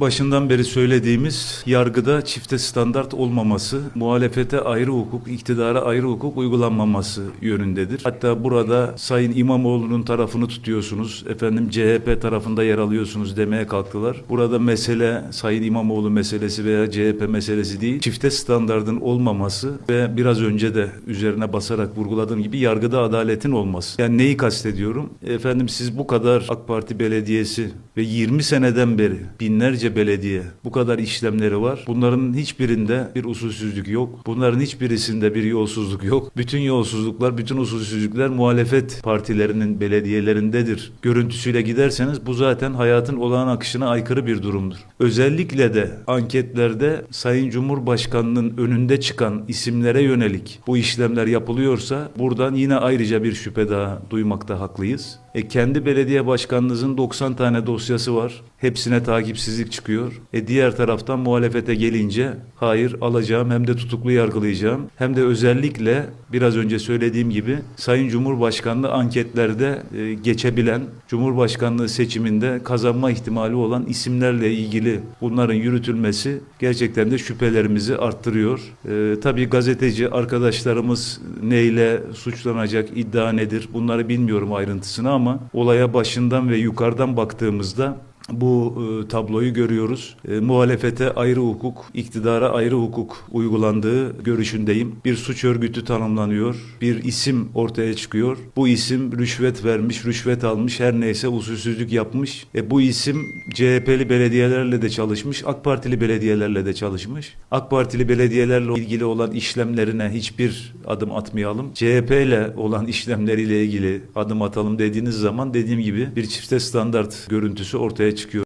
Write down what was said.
Başından beri söylediğimiz yargıda çifte standart olmaması, muhalefete ayrı hukuk, iktidara ayrı hukuk uygulanmaması yönündedir. Hatta burada Sayın İmamoğlu'nun tarafını tutuyorsunuz, efendim CHP tarafında yer alıyorsunuz demeye kalktılar. Burada mesele Sayın İmamoğlu meselesi veya CHP meselesi değil, çifte standardın olmaması ve biraz önce de üzerine basarak vurguladığım gibi yargıda adaletin olması. Yani neyi kastediyorum? Efendim siz bu kadar AK Parti belediyesi ve 20 seneden beri binlerce belediye bu kadar işlemleri var. Bunların hiçbirinde bir usulsüzlük yok. Bunların hiçbirisinde bir yolsuzluk yok. Bütün yolsuzluklar, bütün usulsüzlükler muhalefet partilerinin belediyelerindedir. Görüntüsüyle giderseniz bu zaten hayatın olağan akışına aykırı bir durumdur. Özellikle de anketlerde Sayın Cumhurbaşkanı'nın önünde çıkan isimlere yönelik bu işlemler yapılıyorsa buradan yine ayrıca bir şüphe daha duymakta haklıyız. E kendi belediye başkanınızın 90 tane dosyası var. Hepsine takipsizlik çıkıyor. E diğer taraftan muhalefete gelince hayır alacağım hem de tutuklu yargılayacağım. Hem de özellikle biraz önce söylediğim gibi Sayın Cumhurbaşkanlığı anketlerde e, geçebilen Cumhurbaşkanlığı seçiminde kazanma ihtimali olan isimlerle ilgili bunların yürütülmesi gerçekten de şüphelerimizi arttırıyor. E, tabii gazeteci arkadaşlarımız neyle suçlanacak, iddia nedir bunları bilmiyorum ayrıntısını ama olaya başından ve yukarıdan baktığımızda bu e, tabloyu görüyoruz. E, muhalefete ayrı hukuk, iktidara ayrı hukuk uygulandığı görüşündeyim. Bir suç örgütü tanımlanıyor, bir isim ortaya çıkıyor. Bu isim rüşvet vermiş, rüşvet almış, her neyse usulsüzlük yapmış. E, bu isim CHP'li belediyelerle de çalışmış, AK Partili belediyelerle de çalışmış. AK Partili belediyelerle ilgili olan işlemlerine hiçbir adım atmayalım. CHP ile olan işlemleriyle ilgili adım atalım dediğiniz zaman dediğim gibi bir çifte standart görüntüsü ortaya çıkıyor.